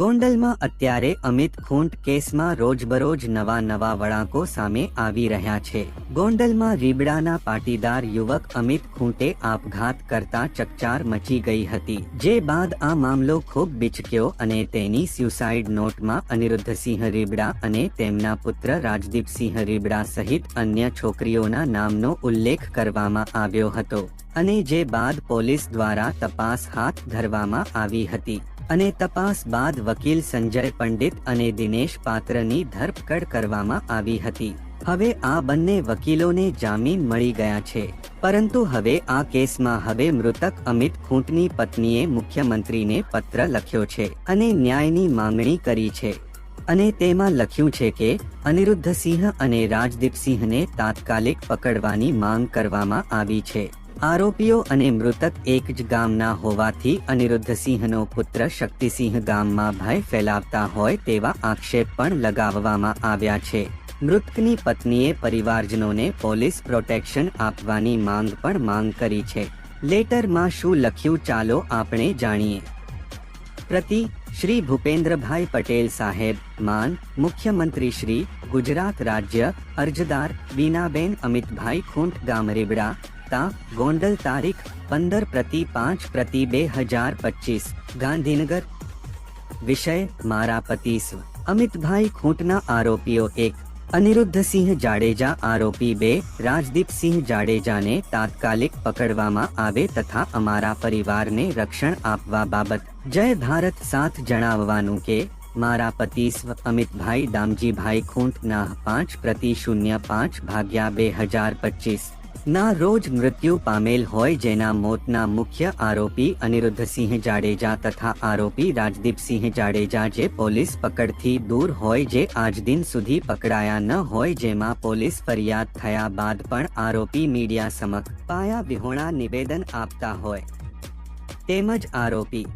ગોંડલમાં અત્યારે અમિત ખૂંટ કેસમાં રોજબરોજ નવા નવા વળાંકો સામે આવી રહ્યા છે. ગોંડલમાં રીબડાના પાટીદાર યુવક અમિત ખૂંટે આપઘાત કરતા ચકચાર મચી ગઈ હતી. જે બાદ આ મામલો ખૂબ બિચક્યો અને તેની સ્યુસાઇડ નોટમાં અનિરુદ્ધસિંહ રીબડા અને તેમના પુત્ર રાજદીપસિંહ રીબડા સહિત અન્ય છોકરીઓના નામનો ઉલ્લેખ કરવામાં આવ્યો હતો અને જે બાદ પોલીસ દ્વારા તપાસ હાથ ધરવામાં આવી હતી. અને તપાસ બાદ વકીલ સંજય પંડિત અને દિનેશ પાત્રની ધરપકડ કરવામાં આવી હતી. હવે આ બંને વકીલોને જામીન મળી ગયા છે. પરંતુ હવે આ કેસમાં હવે મૃતક અમિત ખૂંટની પત્નીએ મુખ્યમંત્રીને પત્ર લખ્યો છે અને ન્યાયની માંગણી કરી છે. અને તેમાં લખ્યું છે કે, અનિરુદ્ધસિંહ અને રાજદીપસિંહને તાત્કાલિક પકડવાની માંગ કરવામાં આવી છે. આરોપીઓ અને મૃતક એક જ ગામના હોવાથી અનિરુદ્ધસિંહનો પુત્ર શક્તિસિંહ ગામમાં ભય ફેલાવતા હોય તેવા આક્ષેપ પણ લગાવવામાં આવ્યા છે. મૃતકની પત્નીએ પરિવારજનોને પોલીસ પ્રોટેક્શન આપવાની માંગ પણ માંગ કરી છે. લેટરમાં શું લખ્યું ચાલો આપણે જાણીએ. પ્રતિ શ્રી ભૂપેન્દ્રભાઈ પટેલ સાહેબ, માન, મુખ્યમંત્રી શ્રી, ગુજરાત રાજ્ય અરજદાર, બીનાબેન અમિતભાઈ ખૂંટ ગામ રેબડા તા ગોંડલ તારીખ પંદર પ્રતિ પાંચ પ્રતિ બે હજાર પચીસ ગાંધીનગર વિષય મારા પતિ સ્વ અમિતભાઈ ખૂંટના આરોપીઓ એક અનિરુદ્ધસિંહ જાડેજા આરોપી બે રાજદીપસિંહ જાડેજાને તાત્કાલિક પકડવામાં આવે તથા અમારા પરિવારને રક્ષણ આપવા બાબત જય ભારત સાથ જણાવવાનું કે મારા પતિ સ્વ અમિતભાઈ દામજીભાઈ ખૂંટના પાંચ પ્રતિ શૂન્ય પાંચ ભાગ્યા બે હજાર પચીસ ના રોજ મૃત્યુ પામેલ હોય જેના મોતના મુખ્ય આરોપી અનિરુદ્ધસિંહ જાડેજા તથા આરોપી રાજદીપસિંહ જાડેજા જે પોલીસ પકડથી દૂર હોય જે આજ દિન સુધી પકડાયા ન હોય જેમાં પોલીસ ફરિયાદ થયા બાદ પણ આરોપી મીડિયા સમક્ષ પાયા વિહોણા નિવેદન આપતા હોય. તેમજ આરોપી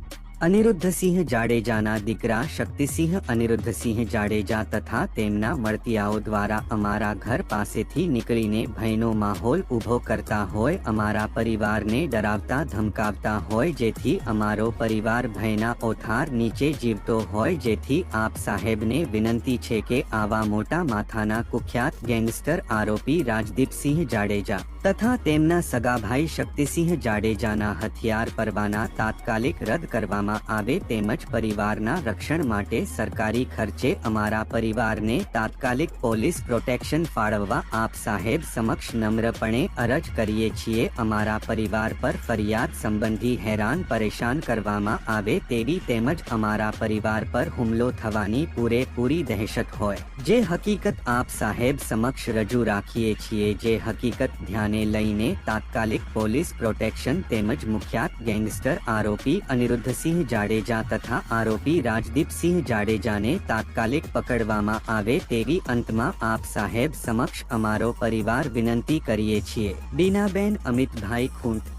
અનિરુદ્ધસિંહ જાડેજાના દીકરા શક્તિસિંહ અનિરુદ્ધસિંહ જાડેજા તથા તેમના મળતિયાઓ દ્વારા અમારા ઘર પાસેથી નીકળીને ભયનો માહોલ ઊભો કરતા હોય, અમારા પરિવારને ડરાવતા ધમકાવતા હોય, જેથી અમારો પરિવાર ભયના ઓથાર નીચે જીવતો હોય, જેથી આપ સાહેબને વિનંતી છે કે આવા મોટા માથાના કુખ્યાત ગેંગસ્ટર આરોપી રાજદીપસિંહ જાડેજા તથા તેમના સગાભાઈ શક્તિસિંહ જાડેજાના હથિયાર પરવાના તાત્કાલિક રદ કરવામાં આવે તેમજ પરિવારના રક્ષણ માટે સરકારી ખર્ચે અમારા પરિવારને તાત્કાલિક પોલીસ પ્રોટેક્શન ફાળવવા આપ સાહેબ સમક્ષ નમ્રપણે અરજ કરીએ છીએ. અમારા પરિવાર પર ફરિયાદ સંબંધી હેરાન પરેશાન કરવામાં આવે તેવી તેમજ અમારા પરિવાર પર હુમલો થવાની પૂરેપૂરી દહેશત હોય. જે હકીકત આપ સાહેબ સમક્ષ રજૂ રાખીએ છીએ. જે હકીકત ધ્યાને લઈને તાત્કાલિક પોલીસ પ્રોટેક્શન તેમજ મુખ્યાત ગેંગસ્ટર આરોપી અનિરુદ્ધસિંહ જાડેજા તથા આરોપી રાજદીપસિંહ જાડેજાને તાત્કાલિક પકડવામાં આવે તેવી અંતમાં આપ સાહેબ સમક્ષ અમારો પરિવાર વિનંતી કરીએ છીએ. બીનાબેન અમિતભાઈ ખૂંટ